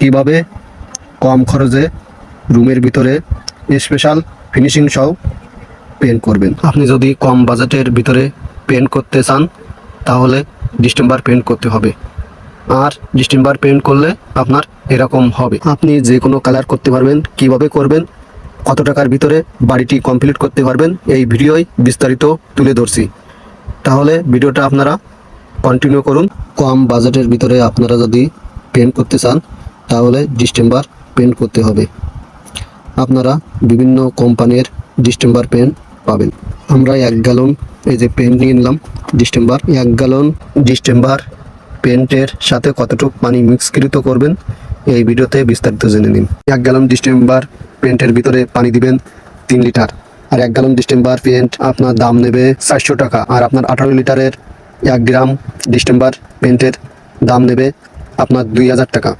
কীভাবে কম খরচে রুমের ভিতরে স্পেশাল ফিনিশিং সহ পেন্ট করবেন? আপনি যদি কম বাজেটের ভিতরে পেন্ট করতে চান, তাহলে ডিস্টেম্বার পেন্ট করতে হবে। আর ডিস্টেম্বার পেন্ট করলে আপনার এরকম হবে। আপনি যে কোনো কালার করতে পারবেন, কীভাবে করবেন, কত টাকার ভিতরে বাড়িটি কমপ্লিট করতে পারবেন, এই ভিডিওয় বিস্তারিত তুলে ধরছি। তাহলে ভিডিওটা আপনারা কন্টিনিউ করুন। কম বাজেটের ভিতরে আপনারা যদি পেন্ট করতে চান তাহলে ডিস্টেম্বার পেন্ট করতে হবে। আপনারা বিভিন্ন কোম্পানির ডিস্টেম্বার পেন পাবেন। আমরা এক গ্যালন এই যে পেন নিয়ে নিলাম ডিস্টেম্বার এক গ্যালন ডিস্টেম্বার পেন্টের সাথে কতটুকু পানি মিক্সকৃত করবেন, এই ভিডিওতে বিস্তারিত জেনে নিন। এক গ্যালন ডিস্টেম্বার পেন্টের ভিতরে পানি দিবেন তিন লিটার। আর এক গ্যালন ডিস্টেম্বার পেন্ট আপনার দাম নেবে চারশো টাকা। আর আপনার আঠারো লিটারের এক গ্রাম ডিস্টেম্বার পেন্টের দাম নেবে আপনার দুই হাজার টাকা।